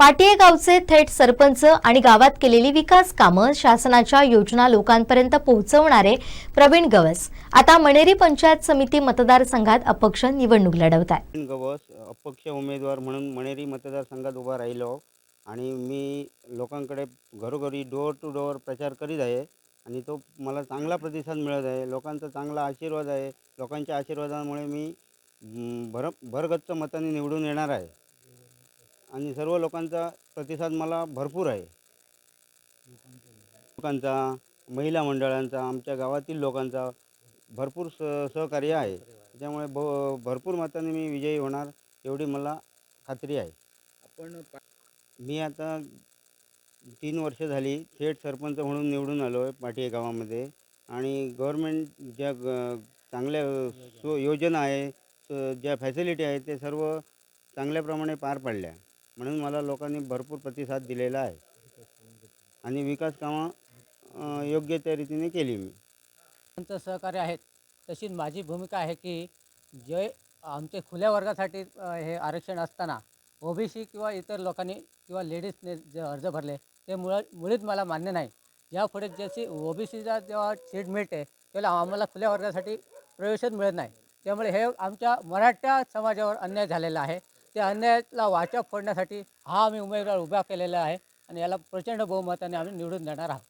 पाटिये गावचे थेट सरपंच आणि गावात केलेली विकास कामं शासनाच्या योजना लोकांपर्यंत पोहोचवणारे प्रवीण गवस. आता मणेरी पंचायत समिती मतदारसंघात अपक्ष निवडणूक लढवत आहे गवस अपक्ष उमेदवार म्हणून मणेरी मतदारसंघात उभा राहिलो आणि मी लोकांकडे घरोघरी डोअर टू डोअर प्रचार करीत आहे आणि तो मला चांगला प्रतिसाद मिळत आहे. लोकांचा चांगला आशीर्वाद आहे. लोकांच्या आशीर्वादामुळे मी भर भरगच्च मताने निवडून येणार आहे. आणि सर्व लोकांचा प्रतिसाद मला भरपूर आहे. लोकांचा महिला मंडळांचा आमच्या गावातील लोकांचा भरपूर स सहकार्य आहे. त्यामुळे ब भरपूर मताने मी विजयी होणार एवढी मला खात्री आहे. आपण मी आता तीन वर्ष झाली थेट सरपंच म्हणून निवडून आलो आहे पाटिये गावामध्ये. आणि गव्हर्मेंट ज्या ग चांगल्या सो योजना आहे स- ज्या फॅसिलिटी आहेत ते सर्व चांगल्याप्रमाणे पार पाडल्या. म्हणून मला लोकांनी भरपूर प्रतिसाद दिलेला आहे. आणि विकास कामं योग्य त्या रीतीने केली मी. त्यांचं सहकार्य आहेत. तशी माझी भूमिका आहे की जे आमचे खुल्या वर्गासाठी हे आरक्षण असताना ओबीसी किंवा इतर लोकांनी किंवा लेडीजने जे अर्ज भरले ते मुळ मुळीच मला मान्य नाही. यापुढे जशी ओबीसीला जेव्हा सीट मिळते तेव्हा आम्हाला खुल्या वर्गासाठी प्रवेशच मिळत नाही. त्यामुळे हे आमच्या मराठा समाजावर अन्याय झालेला आहे. त्या अन्यायाला वाचा फोडण्यासाठी हा आम्ही उमेदवार उभा केलेला आहे आणि याला प्रचंड बहुमताने आम्ही निवडून देणार आहोत.